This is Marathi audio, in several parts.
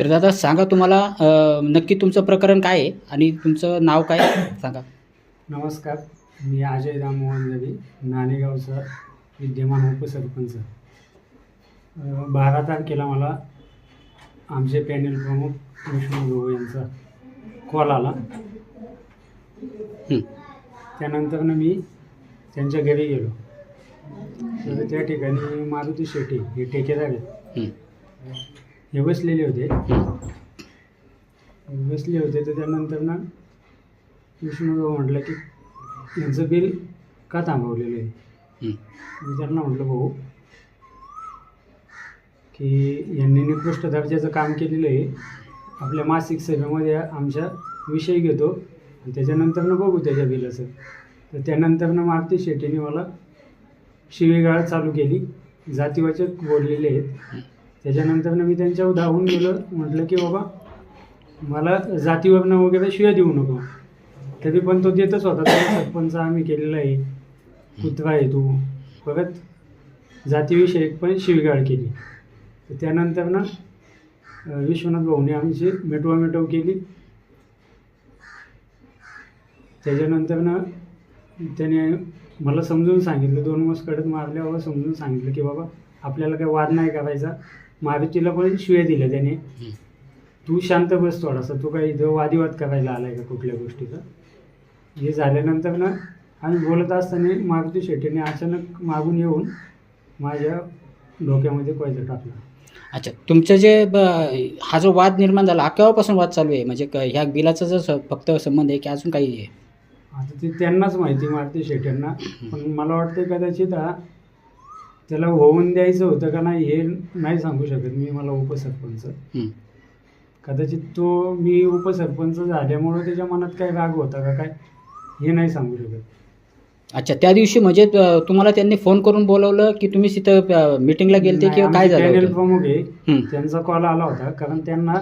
तर दादा सांगा तुम्हाला अ, नक्की तुमचं प्रकरण काय आहे आणि तुमचं नाव काय सांगा. नमस्कार मी अजय दामोहन रवी नाणेगावचा विद्यमान उपसरपंच. अ, बारा तारखेला मला आमचे पॅनेल प्रमुख विष्णू भाऊ यांचा कॉल आला. हं. त्यानंतरनं मी त्यांच्या घरी गेलो. तर त्या ठिकाणी मारुती शेट्टी हे ठेकेदार आहेत. हं. हे बसलेले होते. बसले होते तर त्यानंतर ना विष्णूभाऊ म्हटलं की यांचं बिल का थांबवलेलं आहे. मी त्यांना म्हटलं भाऊ की यांनी निकृष्ट दर्जाचं काम केलेलं आहे. आपल्या मासिक सभेमध्ये आमच्या विषय घेतो आणि त्याच्यानंतरनं बघू त्याच्या बिलाचं. तर त्यानंतरनं मारुती शेट्टीने मला शिवीगाळ चालू केली. जातीवाचक बोललेले आहेत. त्याच्यानंतरनं मी त्यांच्यावर धावून गेलो. म्हटलं की बाबा मला जातीवरनं वगैरे शिव्या देऊ नको. तरी पण तो देतच होता. तो सरपंच आम्ही केलेला आहे. कुत्रा आहे तू. परत जातीविषयक पण शिवगाळ केली. तर त्यानंतर ना विश्वनाथ भाऊने आमची मिटवा मिटव केली. त्याच्यानंतर ना त्याने मला समजून सांगितलं. दोन मस्कडत मारल्यावर समजून सांगितलं की बाबा आपल्याला काही वाद नाही करायचा. मारुतीला पण शिव्या दिल्या त्याने. तू शांत बस थोडासा तू काही इथं वादिवाद करायला आलाय का कुठल्या गोष्टीचा? हे झाल्यानंतर ना आम्ही बोलत असताना मारुती शेट्टीने अचानक मागून येऊन माझ्या डोक्यामध्ये कोयता टाकला. अच्छा तुमचं जे ब- हा जो वाद निर्माण झाला हा केव्हापासून वाद चालू आहे? म्हणजे क- ह्या बिलाचा जो स- फक्त संबंध आहे की अजून काही आहे? आता ते त्यांनाच माहिती मारुती शेट्ट्यांना पण मला वाटतं कदाचित हा त्याला होऊन द्यायचं होतं का नाही हे नाही सांगू शकत मी मला उपसरपंच हं. कदाचित तो मी उपसरपंच झाल्यामुळं त्याच्या मनात काय राग होता का काय हे नाही सांगू शकत अच्छा त्या दिवशी म्हणजे तुम्हाला त्यांनी फोन करून बोलवलं की तुम्ही तिथं मीटिंगला गेलते किंवा काय झालं पॅनल? प्रमुख आहे हं. त्यांचा कॉल आला होता कारण त्यांना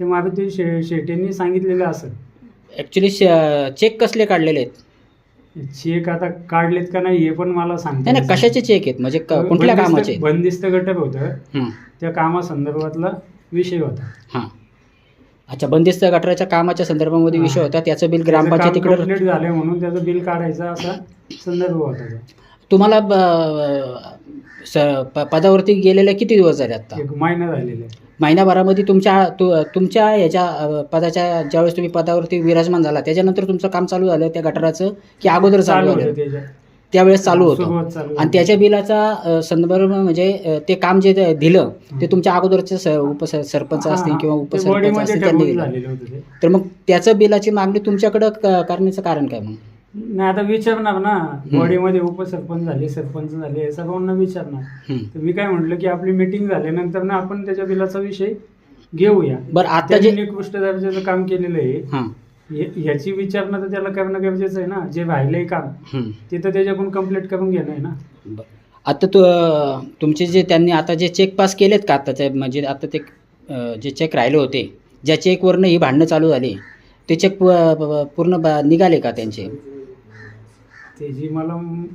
ते मारुती शे शेट्टींनी सांगितलेलं असं ऍक्च्युली चेक कसले काढलेले आहेत चेक आता काढलेत का नाही हे पण मला सांगता नाही येत कशाचे चेक आहेत म्हणजे क-. कुठल्या बंदिस्त- कामाचे बंदिस्त घटक होतं हं. त्या कामासंदर्भातला विषय होता हां अच्छा बंदिस्त गटाराच्या कामाच्या संदर्भामध्ये विषय. होता त्याचं बिल ग्रामपंचायतीकडे कंप्लीट झाले म्हणून त्याचं बिल काढायचा असा संदर्भ होता तो. तुम्हाला ब- स- प- पदावरती गेलेले किती दिवस झाले आता एक महिना झालेला आहे महिनाभरामध्ये तुमच्या तु- तुमच्या याच्या पदाच्या ज्यावेळेस तुम्ही पदावरती विराजमान झाला त्याच्यानंतर तुमचं काम चालू झालं त्या गटाराचं की अगोदर चालू झालं? त्यावेळेस चालू होतं. आणि. त्याच्या बिलाचा संदर्भ म्हणजे ते काम जे दिलं ते तुमच्या अगोदरचे उपस सरपंच असतील किंवा उपसरपंच असतील त्यांनी दिलं. तर मग त्याचं बिलाची मागणी तुमच्याकडं करण्याचं कारण काय मग? नाही आता विचारणार ना बॉडीमध्ये उपसरपंच झाले सरपंच झाले सर्वांना विचारणार. तर मी काय म्हटलं की आपली मीटिंग झाल्यानंतर ना आपण त्याच्या बिलाचा विषय घेऊया. बरं आता जे निकृष्ट दर्जाचं काम केलेलं आहे. हां हे- ह्याची विचारणा तर त्याला करणं गरजेचं आहे ना जे राहिलंय काम. ते तर त्याच्याकडून कंप्लीट करून घेणं आहे ना. आता तू तुमचे जे त्यांनी आता जे चेक पास केलेत का आताचे? म्हणजे आता ते अ, जे चेक राहिले होते ज्या चेकवरनं ही भांडणं चालू झाली ते चेक पूर्ण ब- निघाले का त्यांचे? त्याची मला म-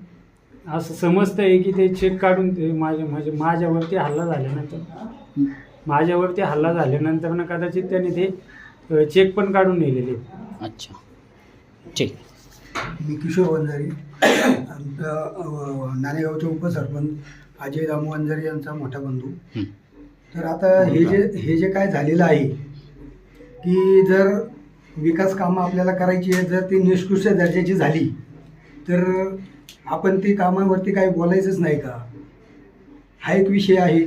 असं समजतंय की ते चेक काढून ते माझ्या म्हणजे माझ्यावरती हल्ला झाल्यानंतर माझ्यावरती हल्ला झाल्यानंतर ना कदाचित त्याने ते चेक पण काढून नेलेले. अच्छा ठीक मी किशोर वंजारी आमचा नाणेगावचे उपसरपंच अजय दामू वंजारी यांचा मोठा बंधू. तर आता हे जे हे जे काय झालेलं आहे की जर विकास कामं आपल्याला करायची आहे जर ती निष्कृष्ट दर्जाची झाली तर आपण ती कामावरती काही बोलायचंच नाही का? हा एक विषय आहे.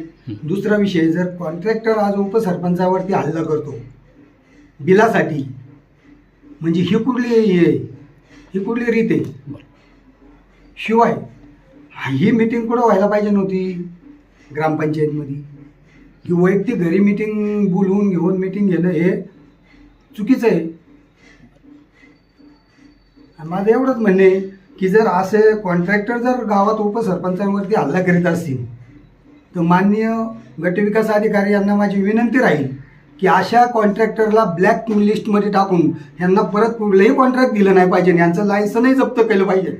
दुसरा विषय जर कॉन्ट्रॅक्टर आज उपसरपंचावरती हल्ला करतो बिलासाठी म्हणजे ही कुठली हे ही कुठली रीत आहे? शिवाय ही मीटिंग कुठं व्हायला पाहिजे नव्हती ग्रामपंचायतमध्ये? की वैयक्तिक घरी मीटिंग बोलवून घेऊन मीटिंग घेणं हे चुकीचं आहे. माझं एवढंच म्हणणं आहे की जर असे कॉन्ट्रॅक्टर जर गावात उपसरपंचांवरती हल्ला करीत असतील तर माननीय गटविकास अधिकारी यांना माझी विनंती राहील की अशा कॉन्ट्रॅक्टरला ब्लॅक लिस्टमध्ये टाकून यांना परत कुठलंही कॉन्ट्रॅक्ट दिलं नाही पाहिजे यांचं लायसनही जप्त केलं पाहिजे.